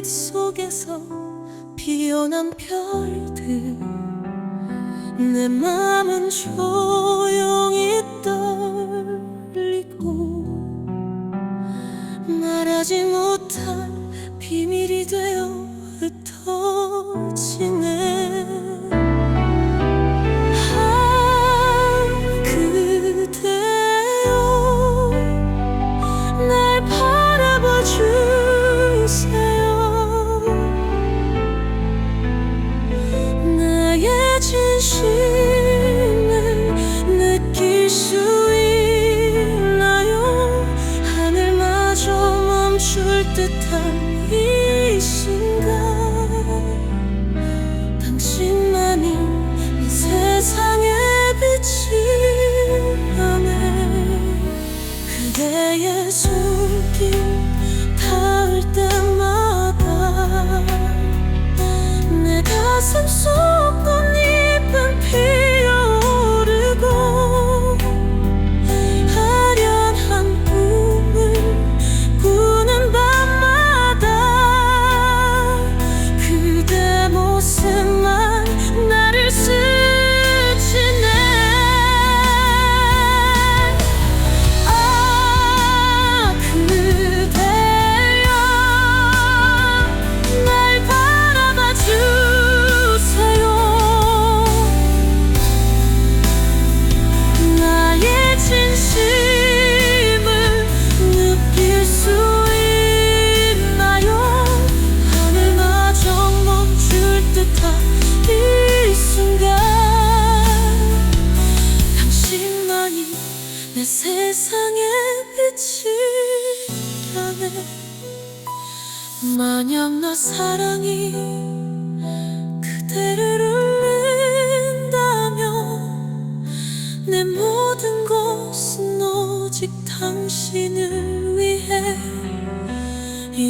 빛 속에서 피어난 별들. 내 맘은 조용히 떨리고 말하지 못할 비밀이 되어 흩어 멈출 듯한 이 순간 당신만이 이 세상의 빛이라네 그대의 손길 닿을 때마다 내 가슴 속 만약 나 사랑이 그대를 울린다면 내 모든 것은 오직 당신을 위해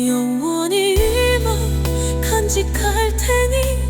영원히 이맘 간직할 테니